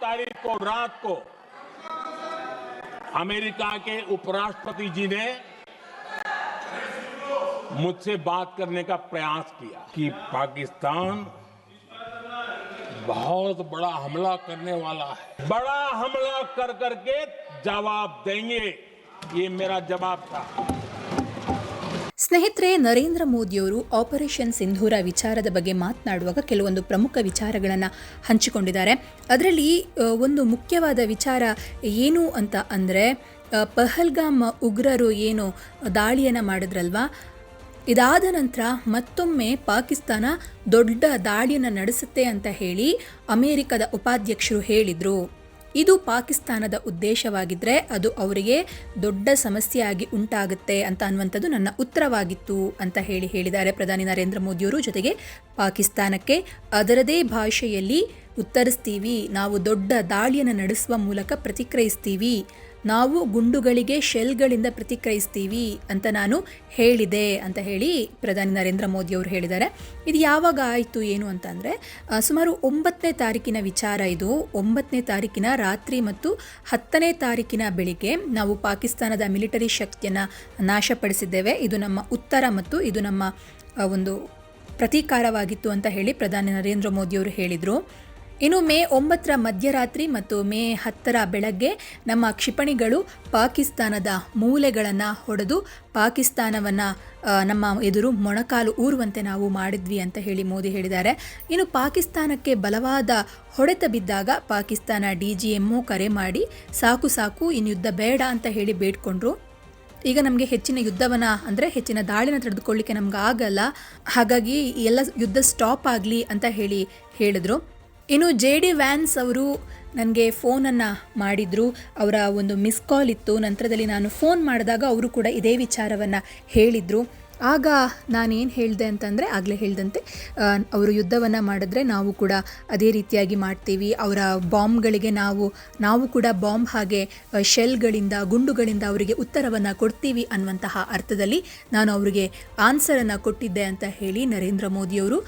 तारीख को, रात को, अमेरिका के उपराष्ट्रपति जी ने मुझसे बात करने का प्रयास किया कि पाकिस्तान बहुत बड़ा हमला करने वाला है। बड़ा हमला कर करके जवाब देंगे, ये मेरा जवाब था। ಸ್ನೇಹಿತರೆ, ನರೇಂದ್ರ ಮೋದಿಯವರು ಆಪರೇಷನ್ ಸಿಂಧೂರ ವಿಚಾರದ ಬಗ್ಗೆ ಮಾತನಾಡುವಾಗ ಕೆಲವೊಂದು ಪ್ರಮುಖ ವಿಚಾರಗಳನ್ನು ಹಂಚಿಕೊಂಡಿದ್ದಾರೆ. ಅದರಲ್ಲಿ ಒಂದು ಮುಖ್ಯವಾದ ವಿಚಾರ ಏನು ಅಂತ ಅಂದರೆ ಪಹಲ್ಗಾಮ್ ಉಗ್ರರು ಏನು ದಾಳಿಯನ್ನು ಮಾಡಿದ್ರಲ್ವಾ? ಇದಾದ ನಂತರ ಮತ್ತೊಮ್ಮೆ ಪಾಕಿಸ್ತಾನ ದೊಡ್ಡ ದಾಳಿಯನ್ನು ನಡೆಸುತ್ತೆ ಅಂತ ಹೇಳಿ ಅಮೆರಿಕದ ಉಪಾಧ್ಯಕ್ಷರು ಹೇಳಿದರು. ಇದು ಪಾಕಿಸ್ತಾನದ ಉದ್ದೇಶವಾಗಿದ್ದರೆ ಅದು ಅವರಿಗೆ ದೊಡ್ಡ ಸಮಸ್ಯೆಯಾಗಿ ಉಂಟಾಗುತ್ತೆ ಅಂತ ಅನ್ನುವಂಥದ್ದು ನನ್ನ ಉತ್ತರವಾಗಿತ್ತು ಅಂತ ಹೇಳಿ ಹೇಳಿದ್ದಾರೆ ಪ್ರಧಾನಿ ನರೇಂದ್ರ ಮೋದಿಯವರು. ಜೊತೆಗೆ ಪಾಕಿಸ್ತಾನಕ್ಕೆ ಅದರದೇ ಭಾಷೆಯಲ್ಲಿ ಉತ್ತರಿಸ್ತೀವಿ, ನಾವು ದೊಡ್ಡ ದಾಳಿಯನ್ನು ನಡೆಸುವ ಮೂಲಕ ಪ್ರತಿಕ್ರಿಯಿಸ್ತೀವಿ ನಾವು ಗುಂಡುಗಳಿಗೆ ಶೆಲ್ಗಳಿಂದ ಪ್ರತಿಕ್ರಿಯಿಸ್ತೀವಿ ಅಂತ ನಾನು ಹೇಳಿದೆ ಅಂತ ಹೇಳಿ ಪ್ರಧಾನಿ ನರೇಂದ್ರ ಮೋದಿ ಅವರು ಹೇಳಿದ್ದಾರೆ. ಇದು ಯಾವಾಗ ಆಯಿತು, ಏನು ಅಂತಂದರೆ ಸುಮಾರು ಒಂಬತ್ತನೇ ತಾರೀಕಿನ ವಿಚಾರ ಇದು. ಒಂಬತ್ತನೇ ತಾರೀಕಿನ ರಾತ್ರಿ ಮತ್ತು ಹತ್ತನೇ ತಾರೀಕಿನ ಬೆಳಿಗ್ಗೆ ನಾವು ಪಾಕಿಸ್ತಾನದ ಮಿಲಿಟರಿ ಶಕ್ತಿಯನ್ನು ನಾಶಪಡಿಸಿದ್ದೇವೆ. ಇದು ನಮ್ಮ ಉತ್ತರ ಮತ್ತು ಇದು ನಮ್ಮ ಒಂದು ಪ್ರತೀಕಾರವಾಗಿತ್ತು ಅಂತ ಹೇಳಿ ಪ್ರಧಾನಿ ನರೇಂದ್ರ ಮೋದಿಯವರು ಹೇಳಿದರು. ಇನ್ನು ಮೇ ಒಂಬತ್ತರ ಮಧ್ಯರಾತ್ರಿ ಮತ್ತು ಮೇ ಹತ್ತರ ಬೆಳಗ್ಗೆ ನಮ್ಮ ಕ್ಷಿಪಣಿಗಳು ಪಾಕಿಸ್ತಾನದ ಮೂಲೆಗಳನ್ನು ಹೊಡೆದು ಪಾಕಿಸ್ತಾನವನ್ನು ನಮ್ಮ ಎದುರು ಮೊಣಕಾಲು ಊರುವಂತೆ ನಾವು ಮಾಡಿದ್ವಿ ಅಂತ ಹೇಳಿ ಮೋದಿ ಹೇಳಿದ್ದಾರೆ. ಇನ್ನು ಪಾಕಿಸ್ತಾನಕ್ಕೆ ಬಲವಾದ ಹೊಡೆತ ಬಿದ್ದಾಗ ಪಾಕಿಸ್ತಾನ ಡಿ ಜಿ ಕರೆ ಮಾಡಿ, ಸಾಕು ಸಾಕು, ಇನ್ನು ಯುದ್ಧ ಬೇಡ ಅಂತ ಹೇಳಿ ಬೇಡ್ಕೊಂಡ್ರು. ಈಗ ನಮಗೆ ಹೆಚ್ಚಿನ ಯುದ್ಧವನ್ನ ಅಂದರೆ ಹೆಚ್ಚಿನ ದಾಳಿನ ತಡೆದುಕೊಳ್ಳಿಕ್ಕೆ ನಮ್ಗೆ ಆಗಲ್ಲ. ಹಾಗಾಗಿ ಎಲ್ಲ ಯುದ್ಧ ಸ್ಟಾಪ್ ಆಗಲಿ ಅಂತ ಹೇಳಿ ಹೇಳಿದರು. ಇನ್ನು ಜೆ ಡಿ ವ್ಯಾನ್ಸ್ ಅವರು ನನಗೆ ಫೋನನ್ನು ಮಾಡಿದರು. ಅವರ ಒಂದು ಮಿಸ್ ಕಾಲ್ ಇತ್ತು. ನಂತರದಲ್ಲಿ ನಾನು ಫೋನ್ ಮಾಡಿದಾಗ ಅವರು ಕೂಡ ಇದೇ ವಿಚಾರವನ್ನು ಹೇಳಿದರು. ಆಗ ನಾನೇನು ಹೇಳಿದೆ ಅಂತಂದರೆ, ಆಗಲೇ ಹೇಳಿದಂತೆ ಅವರು ಯುದ್ಧವನ್ನು ಮಾಡಿದ್ರೆ ನಾವು ಕೂಡ ಅದೇ ರೀತಿಯಾಗಿ ಮಾಡ್ತೀವಿ. ಅವರ ಬಾಂಬ್ಗಳಿಗೆ ನಾವು ನಾವು ಕೂಡ ಬಾಂಬ್ ಹಾಗೆ ಶೆಲ್ಗಳಿಂದ, ಗುಂಡುಗಳಿಂದ ಅವರಿಗೆ ಉತ್ತರವನ್ನು ಕೊಡ್ತೀವಿ ಅನ್ನುವಂತಹ ಅರ್ಥದಲ್ಲಿ ನಾನು ಅವರಿಗೆ ಆನ್ಸರನ್ನು ಕೊಟ್ಟಿದ್ದೆ ಅಂತ ಹೇಳಿ ನರೇಂದ್ರ ಮೋದಿಯವರು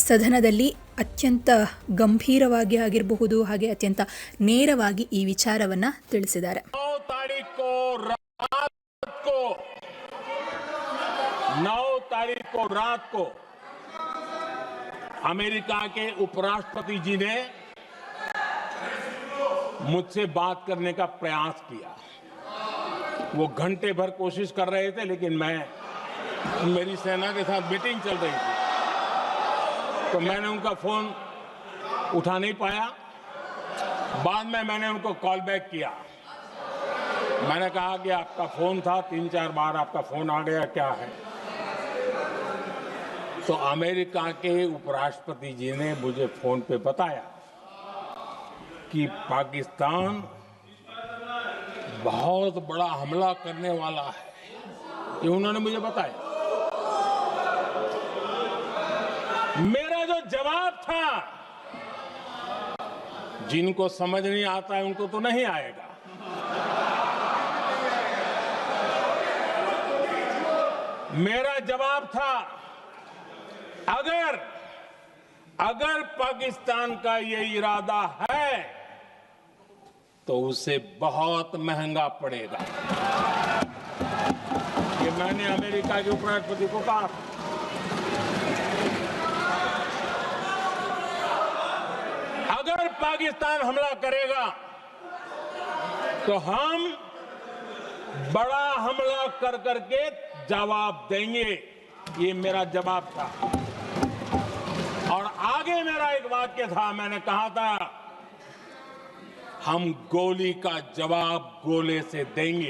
ಸದನದಲ್ಲಿ ಅತ್ಯಂತ ಗಂಭೀರವಾಗಿ ಆಗಿರಬಹುದು ಹಾಗೆ ಅತ್ಯಂತ ನೇರವಾಗಿ ಈ ವಿಚಾರವನ್ನು ತಿಳಿಸಿದ್ದಾರೆ नौ तारीख को रात को नौ तारीख को रात को अमेरिका के उपराष्ट्रपति जी ने मुझसे बात करने का प्रयास किया वो घंटे भर कोशिश कर रहे थे लेकिन मैं मेरी सेना के साथ मीटिंग चल रही थी तो मैंने उनका फ़ोन उठा नहीं पाया। बाद में मैंने उनको कॉल बैक किया। मैंने कहा कि आपका फ़ोन था, तीन चार बार आपका फ़ोन आ गया, क्या है? तो अमेरिका के उपराष्ट्रपति जी ने मुझे फ़ोन पे बताया कि पाकिस्तान बहुत बड़ा हमला करने वाला है। ये उन्होंने मुझे बताया। मेरा जवाब था। जिनको समझ नहीं आता है, उनको तो नहीं आएगा। मेरा जवाब था, अगर अगर पाकिस्तान का ये इरादा है तो उसे बहुत महँगा पड़ेगा। ये मैंने अमेरिका के उपराष्ट्रपति को कहा अगर पाकिस्तान हमला करेगा तो हम बड़ा हमला कर करके जवाब देंगे। ये मेरा जवाब था। और आगे मेरा एक वाक्य था, मैंने कहा था, हम गोली का जवाब गोले से देंगे।